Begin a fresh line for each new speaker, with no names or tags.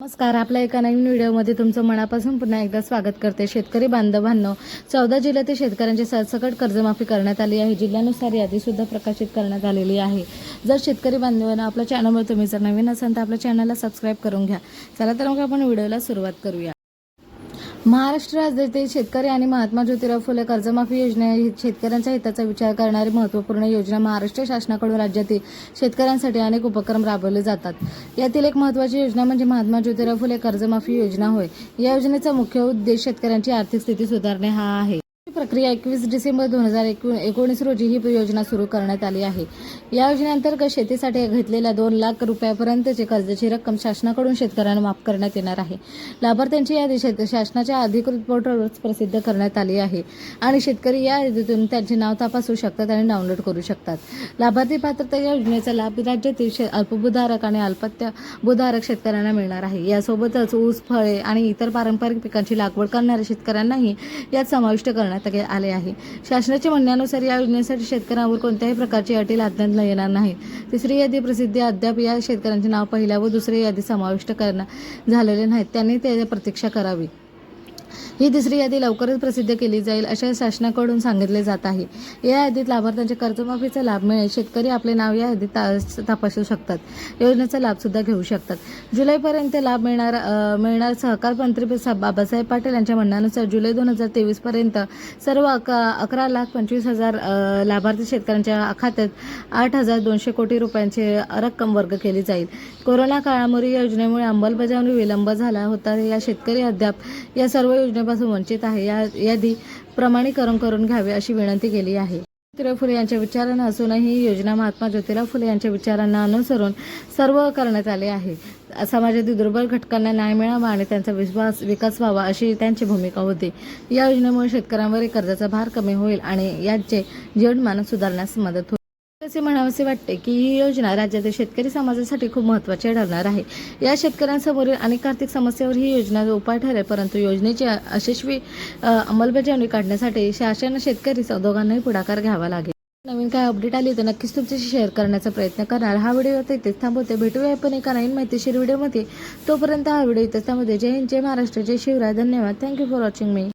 नमस्कार आपल्या एका नवीन व्हिडिओमध्ये तुमचं मनापासून पुन्हा एकदा स्वागत करते शेतकरी बांधवांनो. चौदा जिल्ह्यातील शेतकऱ्यांची सरसकट कर्जमाफी करण्यात आली आहे. जिल्ह्यानुसार यादीसुद्धा प्रकाशित करण्यात आलेली आहे. जर शेतकरी बांधवांना आपल्या चॅनलवर तुम्ही जर नवीन असाल तर आपल्या चॅनलला सबस्क्राईब करून घ्या. चला तर मग आपण व्हिडिओला सुरुवात करूया. महाराष्ट्र राज्यातील शेतकरी आणि महात्मा ज्योतिराव फुले कर्जमाफी योजना ही शेतकऱ्यांच्या हिताचा विचार करणारी महत्त्वपूर्ण योजना महाराष्ट्र शासनाकडून राज्यातील शेतकऱ्यांसाठी अनेक उपक्रम राबवले जातात. यातील एक महत्त्वाची योजना म्हणजे महात्मा ज्योतिराव फुले कर्जमाफी योजना होय. या योजनेचा मुख्य उद्देश शेतकऱ्यांची आर्थिक स्थिती सुधारणे हा आहे. प्रक्रिया एकवीस डिसेंबर दोन हजार एकोणीस रोजी ही योजना सुरू करण्यात आली आहे. या योजनेअंतर्गत शेतीसाठी घेतलेल्या दोन लाख रुपयापर्यंतचे कर्जाची रक्कम शासनाकडून शेतकऱ्यांना माफ करण्यात येणार आहे. लाभार्थ्यांची यादी शेत- शासनाच्या अधिकृत पोर्टलवर प्रसिद्ध करण्यात आली आहे आणि शेतकरी या यादीतून त्यांचे नाव तपासू शकतात आणि डाउनलोड करू शकतात. लाभार्थी पात्रता या योजनेचा लाभ राज्यातील शे- अल्पभूधारक आणि अल्पत्य भूधारक शेतकऱ्यांना मिळणार आहे. यासोबतच ऊस फळे आणि इतर पारंपरिक पिकांची लागवड करणाऱ्या शेतकऱ्यांनाही यात समाविष्ट करण्यात करण्यात आले आहे. शासनाच्या म्हणण्यानुसार या योजनेसाठी शेतकऱ्यांवर कोणत्याही प्रकारची अटी लादण्यात येणार नाही तिसरी यादी प्रसिद्धी अद्याप या शेतकऱ्यांचे नाव पहिल्या व दुसऱ्या यादी समाविष्ट करणार झालेले नाहीत. त्यांनी त्याची प्रतीक्षा करावी. ही तिसरी यादी लवकरच प्रसिद्ध केली जाईल असे शासनाकडून सांगितले जात आहे. या यादीत लाभार्थ्यांच्या कर्जमाफीचा लाभ मिळेल शेतकरी आपले नाव या यादीत तपासू शकतात. योजनेचा लाभ सुद्धा घेऊ शकतात. जुलैपर्यंत लाभ मिळणार मिळणार सहकार मंत्री बाबासाहेब पाटील यांच्या म्हणण्यानुसार जुलै दोन हजार तेवीस पर्यंत सर्व अक- अकरा लाख पंचवीस हजार लाभार्थी शेतकऱ्यांच्या खात्यात आठ हजार दोनशे कोटी रुपयांची रक्कम वर्ग केली जाईल. कोरोना काळामुळे या योजनेमुळे अंमलबजावणी विलंब झाला होता. या शेतकरी अद्याप या सर्व योजनेपासून वंचित आहे. या यादी प्रमाणीकरण करून घ्यावे अशी विनंती केली आहे. ज्योतिराव फुले यांच्या विचारांना असूनही ही योजना महात्मा ज्योतिराव फुले यांच्या विचारांना अनुसरून सर्व करण्यात आले आहे. समाजातील दुर्बल घटकांना न्याय मिळावा आणि त्यांचा विश्वास विकास व्हावा अशी त्यांची भूमिका होती. या योजनेमुळे शेतकऱ्यांवरील कर्जाचा भार कमी होईल आणि याचे जीवनमान सुधारण्यास मदत होईल. असे म्हणावेसे वाटते की ही योजना राज्यातील शेतकरी समाजासाठी खूप महत्त्वाची ठरणार आहे. या शेतकऱ्यांसमोरील अनेक आर्थिक समस्यावर ही योजना उपाय ठरेल परंतु योजनेची यशस्वी अंमलबजावणी काढण्यासाठी शासन शेतकरी दोघांनाही पुढाकार घ्यावा लागेल. नवीन काय अपडेट आली तर नक्कीच तुमच्याशी शेअर करण्याचा प्रयत्न करणार. हा व्हिडिओ आता इथेच थांबवते. भेटूया आपण एका नवीन माहितीशीर व्हिडिओमध्ये. तोपर्यंत हा व्हिडिओ इथेच थांबवते. जय हिंद जय महाराष्ट्र जय शिवराय. धन्यवाद. Thank you for watching me